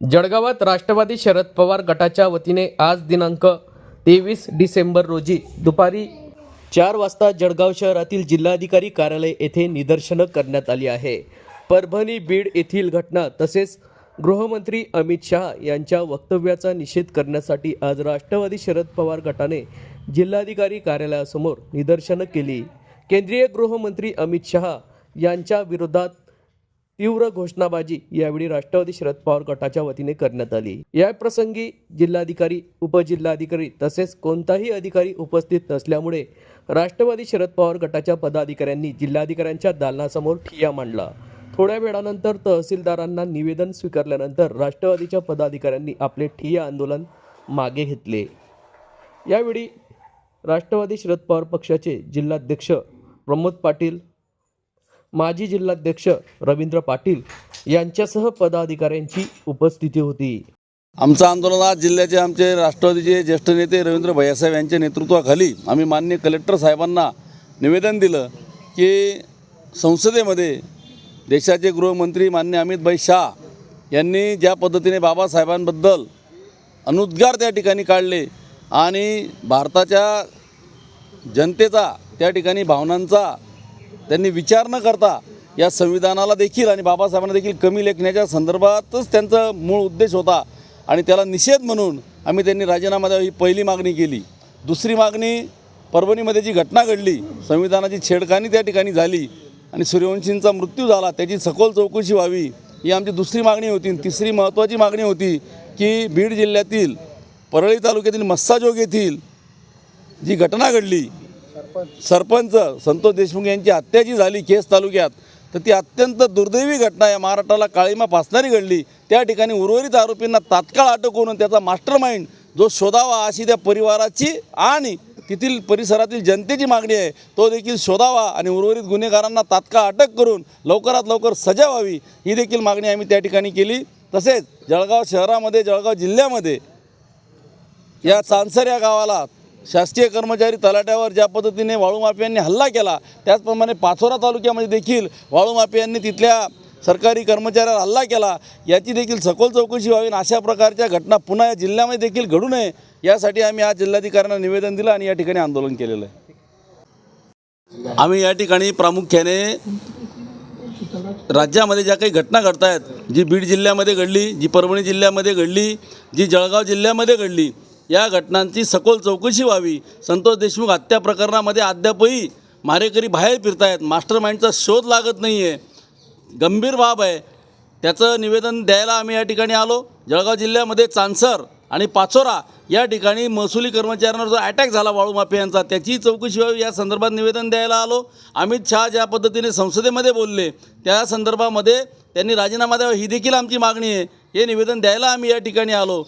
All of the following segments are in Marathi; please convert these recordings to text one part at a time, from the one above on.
जळगावात राष्ट्रवादी शरद पवार गटाच्या वतीने आज दिनांक तेवीस डिसेंबर रोजी दुपारी चार वाजता जळगाव शहरातील जिल्हाधिकारी कार्यालय येथे निदर्शनं करण्यात आली आहे. परभणी बीड येथील घटना तसेच गृहमंत्री अमित शहा यांच्या वक्तव्याचा निषेध करण्यासाठी आज राष्ट्रवादी शरद पवार गटाने जिल्हाधिकारी कार्यालयासमोर निदर्शनं केली. केंद्रीय गृहमंत्री अमित शहा यांच्या विरोधात तीव्र घोषणाबाजी यावेळी राष्ट्रवादी शरद पवार गटाच्या वतीने करण्यात आली. या प्रसंगी जिल्हाधिकारी उपजिल्हाधिकारी तसेच कोणताही अधिकारी उपस्थित नसल्यामुळे राष्ट्रवादी शरद पवार गटाच्या पदाधिकाऱ्यांनी जिल्हाधिकाऱ्यांच्या दालनासमोर ठिय्या मांडला. थोड्या वेळानंतर तहसीलदारांना निवेदन स्वीकारल्यानंतर राष्ट्रवादीच्या पदाधिकाऱ्यांनी आपले ठिय्या आंदोलन मागे घेतले. यावेळी राष्ट्रवादी शरद पवार पक्षाचे जिल्हाध्यक्ष प्रमोद पाटील माजी जिल्हाध्यक्ष रवींद्र पाटील यांच्यासह पदाधिकाऱ्यांची उपस्थिती होती. आमचं आंदोलन आज जिल्ह्याचे आमचे राष्ट्रवादीचे ज्येष्ठ नेते रवींद्र भैयासाहेब यांच्या नेतृत्वाखाली आम्ही मान्य कलेक्टर साहेबांना निवेदन दिलं की संसदेमध्ये देशाचे गृहमंत्री मान्य अमितभाई शाह यांनी ज्या पद्धतीने बाबासाहेबांबद्दल अनुद्गार त्या ठिकाणी काढले आणि भारताच्या जनतेचा त्या ठिकाणी भावनांचा त्यांनी विचार न करता या संविधानाला देखील आणि बाबासाहेबांना देखील कमी लेखण्याच्या संदर्भातच त्यांचा मूळ उद्देश होता. आणि त्याला निषेध म्हणून आम्ही त्यांनी राजीनामा द्यावा ही पहिली मागणी केली. दुसरी मागणी परभणीमध्ये जी घटना घडली संविधानाची छेडखानी त्या ठिकाणी झाली आणि सूर्यवंशींचा मृत्यू झाला त्याची सखोल चौकशी व्हावी ही आमची दुसरी मागणी होती. तिसरी महत्त्वाची मागणी होती की बीड जिल्ह्यातील परळी तालुक्यातील मस्साजोग येथील जी घटना घडली सरपंच. संतोष देशमुख यांची हत्या जी झाली केस तालुक्यात तर ती अत्यंत दुर्दैवी घटना या महाराष्ट्राला काळीमा फासणारी घडली. त्या ठिकाणी उर्वरित आरोपींना तात्काळ अटक करून त्याचा मास्टर माइंड जो शोधावा अशी त्या परिवाराची आणि तेथील परिसरातील जनतेची मागणी आहे तो देखील शोधावा आणि उर्वरित गुन्हेगारांना तात्काळ अटक करून लवकरात लवकर सजा व्हावी ही देखील मागणी आम्ही त्या ठिकाणी केली. तसेच जळगाव शहरामध्ये जळगाव जिल्ह्यामध्ये या चांसर या गावाला शासकीय कर्मचारी तलाट्यावर ज्या पद्धतीने वाळू माफियांनी हल्ला केला त्याचप्रमाणे पाचोरा तालुक्यामध्ये देखील वाळू माफियांनी तिथल्या सरकारी कर्मचाऱ्यावर हल्ला केला याची देखील सखोल चौकशी व्हावी आणि अशा प्रकारच्या घटना पुन्हा या जिल्ह्यामध्ये देखील घडू नये यासाठी आम्ही आज जिल्हाधिकाऱ्यांना निवेदन दिलं आणि या ठिकाणी आंदोलन केलेलं आहे. आम्ही या ठिकाणी प्रामुख्याने राज्यामध्ये ज्या काही घटना घडत आहेत जी बीड जिल्ह्यामध्ये घडली जी परभणी जिल्ह्यामध्ये घडली जी जळगाव जिल्ह्यामध्ये घडली या घटनांची सखोल चौकशी व्हावी. संतोष देशमुख हत्या प्रकरणामध्ये अद्यापही मारेकरी बाहेर फिरतायत. मास्टर माइंडचा शोध लागत नाही आहे गंभीर बाब आहे. त्याचं निवेदन द्यायला आम्ही या ठिकाणी आलो. जळगाव जिल्ह्यामध्ये चांसर आणि पाचोरा या ठिकाणी महसुली कर्मचाऱ्यांवर जो अटॅक झाला वाळू माफियांचा त्याची चौकशी व्हावी. या संदर्भात निवेदन द्यायला आलो. अमित शहा ज्या पद्धतीने संसदेमध्ये बोलले त्या संदर्भामध्ये त्यांनी राजीनामा द्यावा ही देखील आमची मागणी आहे. हे निवेदन द्यायला आम्ही या ठिकाणी आलो.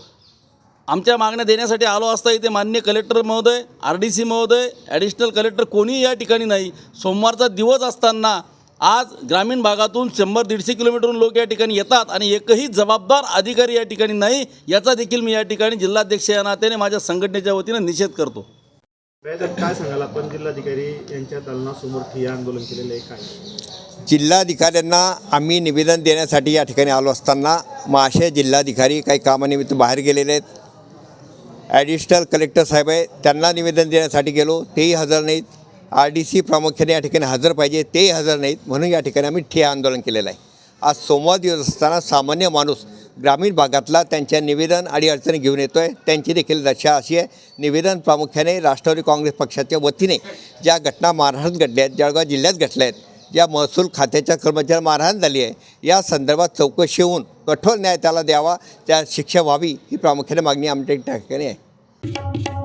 आमच्या मागण्या देण्यासाठी आलो असता इथे मान्य कलेक्टर महोदय आर डी सी महोदय ॲडिशनल कलेक्टर कोणीही या ठिकाणी नाही. सोमवारचा दिवस असताना आज ग्रामीण भागातून शंभर दीडशे किलोमीटरहून लोक या ठिकाणी येतात आणि एकही जबाबदार अधिकारी या ठिकाणी नाही याचा देखील मी या ठिकाणी जिल्हाध्यक्ष या नात्याने माझ्या संघटनेच्या वतीनं निषेध करतो. काय सांगाल आपण? जिल्हाधिकारी यांच्या दालनासमोर ठिय्या आंदोलन केलेलं आहे काय? जिल्हाधिकाऱ्यांना आम्ही निवेदन देण्यासाठी या ठिकाणी आलो असताना महाशय जिल्हाधिकारी काही कामानिमित्त बाहेर गेलेले आहेत. ॲडिशनल कलेक्टर साहेब आहे त्यांना निवेदन देण्यासाठी गेलो. तेही हजर नाहीत. आर डी सी प्रामुख्याने या ठिकाणी हजर पाहिजे तेही हजर नाहीत. म्हणून या ठिकाणी आम्ही ठिय्या आंदोलन केलेलं आहे. आज सोमवार दिवस असताना सामान्य माणूस ग्रामीण भागातला त्यांच्या निवेदन आणि अडचणी घेऊन येतो आहे त्यांची देखील दशा अशी आहे. निवेदन प्रामुख्याने राष्ट्रवादी काँग्रेस पक्षाच्या वतीने ज्या घटना महाराष्ट्रात घडल्या आहेत जळगाव जिल्ह्यात घडल्या आहेत ज्या महसूल खात्याच्या कर्मचारी मारहाण झाली आहे. या संदर्भात चौकशी होऊन कठोर न्याय त्याला द्यावा. त्या शिक्षा व्हावी ही प्रामुख्याने मागणी आमच्या ठिकाणी आहे.